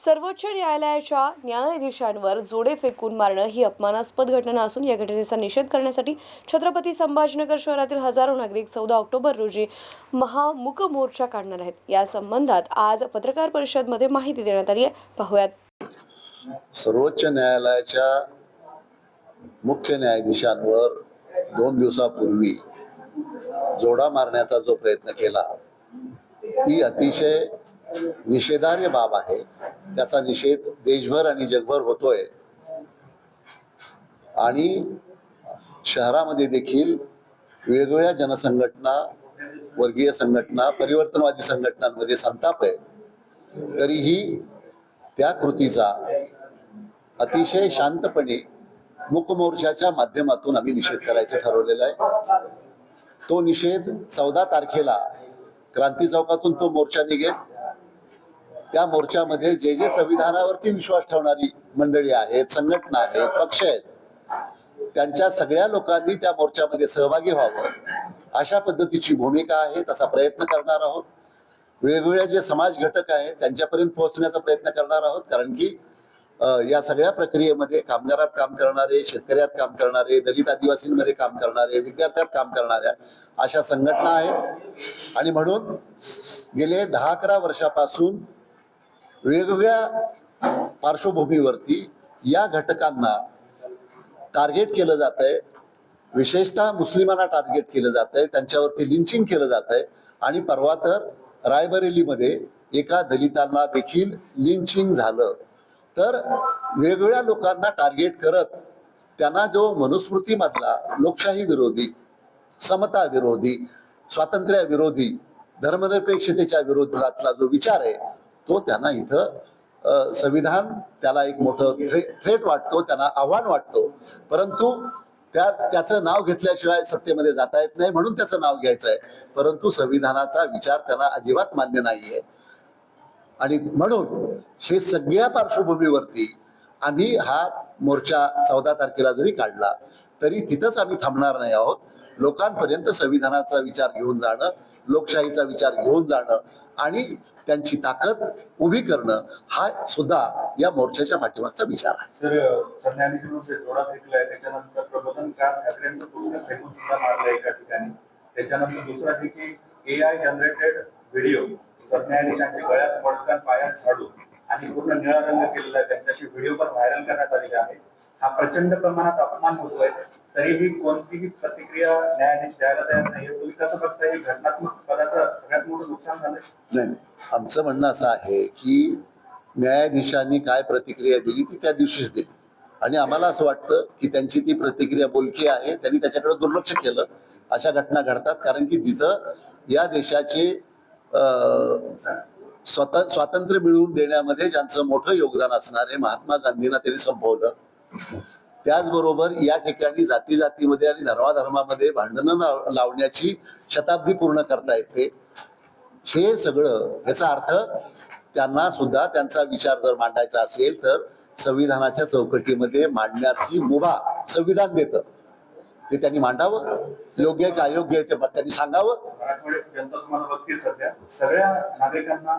सर्वोच्च न्यायालयाच्या न्यायाधीशांवर जोडे फेकून मारणं ही अपमानास्पद घटना असून या घटनेचा निषेध करण्यासाठी छत्रपती संभाजीनगर शहरातील हजारो नागरिक चौदा ऑक्टोबर रोजी महामुक मोर्चा काढणार आहेत. या संबंधात आज पत्रकार परिषदमध्ये माहिती देण्यात आली आहे. पाहूयात. सर्वोच्च न्यायालयाच्या मुख्य न्यायाधीशांवर दोन दिवसापूर्वी जोडा मारण्याचा जो प्रयत्न केला ही अतिशय निषेधार्य बाब आहे. त्याचा निषेध देशभर आणि जगभर होतोय. आणि शहरामध्ये देखील वेगवेगळ्या जनसंघटना वर्गीय संघटना परिवर्तनवादी संघटनांमध्ये संताप आहे. तरीही त्या कृतीचा अतिशय शांतपणे मुकमोर्चाच्या माध्यमातून आम्ही निषेध करायचं ठरवलेलं आहे. तो निषेध चौदा तारखेला क्रांती चौकातून तो मोर्चा निघेल. त्या मोर्चामध्ये जे जे संविधानावरती विश्वास ठेवणारी मंडळी आहेत संघटना आहेत पक्ष आहेत त्यांच्या सगळ्या लोकांनी त्या मोर्चामध्ये सहभागी व्हावं. अशा पद्धतीची भूमिका आहे तसा प्रयत्न करणार आहोत. वेगवेगळे जे समाज घटक आहेत त्यांच्यापर्यंत पोहोचण्याचा प्रयत्न करणार आहोत कारण की या सगळ्या प्रक्रियेमध्ये कामगारात काम करणारे शेतकऱ्यात काम करणारे दलित आदिवासींमध्ये काम करणारे विद्यार्थ्यात काम करणाऱ्या अशा संघटना आहेत. आणि म्हणून गेले दहा अकरा वर्षापासून वेगवेगळ्या पार्श्वभूमीवरती या घटकांना टार्गेट केलं जात आहे विशेषतः मुस्लिमांना टार्गेट केलं जात आहे त्यांच्यावरती लिंचिंग केलं जात आहे आणि परवा तर रायबरेलीमध्ये एका दलितांना देखील लिंचिंग झालं. तर वेगवेगळ्या लोकांना टार्गेट करत त्यांना जो मनुस्मृतीमधला लोकशाही विरोधी समता विरोधी स्वातंत्र्य विरोधी धर्मनिरपेक्षतेच्या विरोधातला जो विचार आहे तो त्यांना इथं संविधान त्याला एक मोठं थ्रे थ्रेट वाटतो त्यांना आव्हान वाटतो. परंतु त्या त्याचं नाव घेतल्याशिवाय सत्तेमध्ये जाता येत नाही म्हणून त्याचं नाव घ्यायचं आहे परंतु संविधानाचा विचार त्यांना अजिबात मान्य नाहीये. आणि म्हणून हे सगळ्या पार्श्वभूमीवरती आम्ही हा मोर्चा चौदा तारखेला जरी काढला तरी तिथंच आम्ही थांबणार नाही आहोत. लोकांपर्यंत संविधानाचा विचार घेऊन जाणं लोकशाहीचा विचार घेऊन जाणं आणि त्यांची ताकद उभी करणं हा सुद्धा या मोर्चाच्या पाठीमागचा विचार आहे. सर त्याच्यानंतर प्रबोधनकार फेकून सुद्धा मारलं एका ठिकाणी. त्याच्यानंतर दुसरा ठिकाणी ए आय जनरेटेड व्हिडिओ सरन्यायाधीशांच्या गळ्यात पडकन पायात झाडू आणि पूर्ण निळा रंग केलेला आहे. त्यांच्याशी व्हिडिओ पण व्हायरल करण्यात आलेला आहे. हा प्रचंड प्रमाणात अपमान होतोय. तरीही कोणतीही प्रतिक्रिया न्यायाधीश द्यायला तयार नाही तुम्ही कसं बघताय? हे घटनात्मक पदाचं सगळ्यात मोठं नुकसान झालंय. नाही आमचं म्हणणं असं आहे की न्यायाधीशांनी काय प्रतिक्रिया दिली ती त्या दिवशीच दिली. आणि आम्हाला असं वाटतं की त्यांची ती प्रतिक्रिया बोलकी आहे त्यांनी त्याच्याकडे दुर्लक्ष केलं अशा घटना घडतात. कारण की तिथं या देशाचे अं, स्वातंत्र्य मिळवून देण्यामध्ये ज्यांचं मोठं योगदान असणार आहे महात्मा गांधींना त्यांनी संपवलं. त्याचबरोबर या ठिकाणी जाती जातीमध्ये आणि धर्माधर्मामध्ये भांडणं लाव- लावण्याची शताब्दी पूर्ण करता येते. हे सगळं याचा अर्थ त्यांना सुद्धा त्यांचा विचार जर मांडायचा असेल तर संविधानाच्या चौकटीमध्ये मांडण्याची मुभा संविधान देतं. ते त्यांनी मांडावं. योग्य का अयोग्य ते त्यांनी सांगावं. मराठवाड्यात जनता तुम्हाला बघतील सध्या. सगळ्या नागरिकांना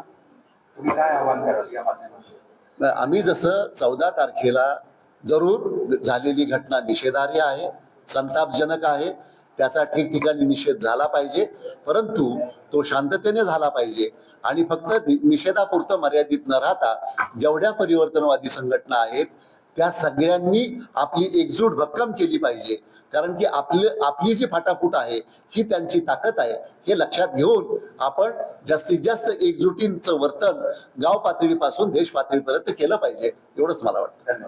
तुम्ही काय आवाहन कराल या माध्यमातून? आम्ही जसं चौदा तारखेला जरूर झालेली घटना निषेधार्ह आहे संतापजनक आहे. त्याचा ठिकठिकाणी निषेध झाला पाहिजे. परंतु तो शांततेने झाला पाहिजे. आणि फक्त निषेधापुरतं मर्यादित न राहता जेवढ्या परिवर्तनवादी संघटना आहेत त्या सगळ्यांनी आपली एकजूट भक्कम केली पाहिजे. कारण की आपली आपली जी फाटाफूट आहे ही त्यांची ताकद आहे. हे लक्षात घेऊन आपण जास्तीत जास्त एकजुटींचं वर्तन गाव पातळीपासून देश पातळीपर्यंत केलं पाहिजे. एवढंच मला वाटतं.